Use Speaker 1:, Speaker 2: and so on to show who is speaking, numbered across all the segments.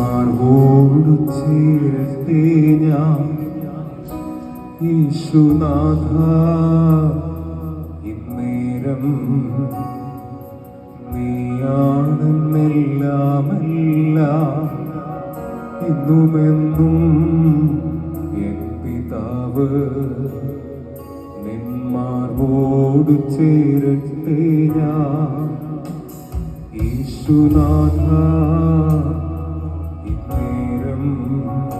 Speaker 1: മാർവോടു ചേർത്തേ ഞാൻ. യേശുനാഥ ഇന്നേരം നീയാണെന്നെല്ലാമല്ല. ഇന്നുമെന്നും എൻ പിതാവ് നിന്മാർവോട് ചേരട്ടെ ഞാൻ. യേശുനാഥ ഇന്നേരം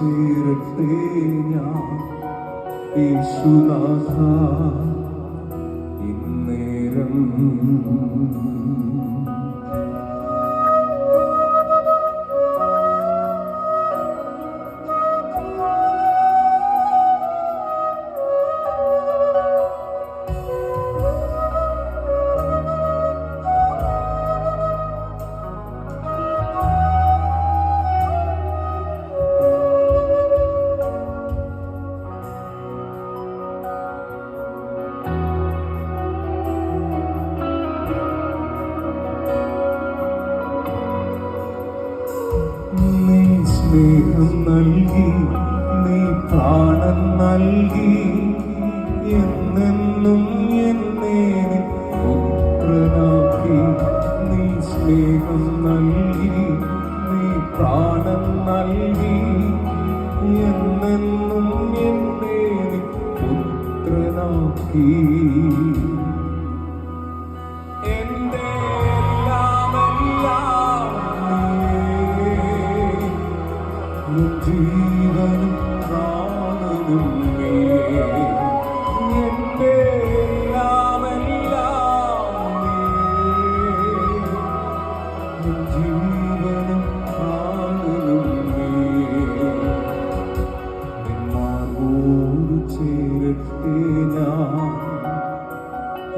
Speaker 1: ചേരട്ടെ ഞാൻ യേശുനാഥ ഇന്നേരം സ്നേഹം നൽകി നീ പ്രാണൻ നൽകി. എന്നെന്നും എന്നെ പുത്രനാക്കി നീ സ്നേഹം നൽകി നീ പ്രാണൻ നൽകി. എന്നെന്നും എന്നെ പുത്രനാക്കി.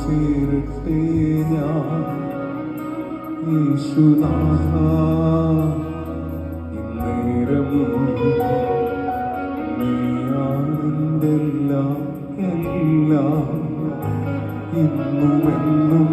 Speaker 1: ചേരട്ടെ ഞാൻ. യേശുനാഥ ഇന്നേരം നീയാണെന്തെല്ലാം എല്ലാം ഇന്നുമെന്നും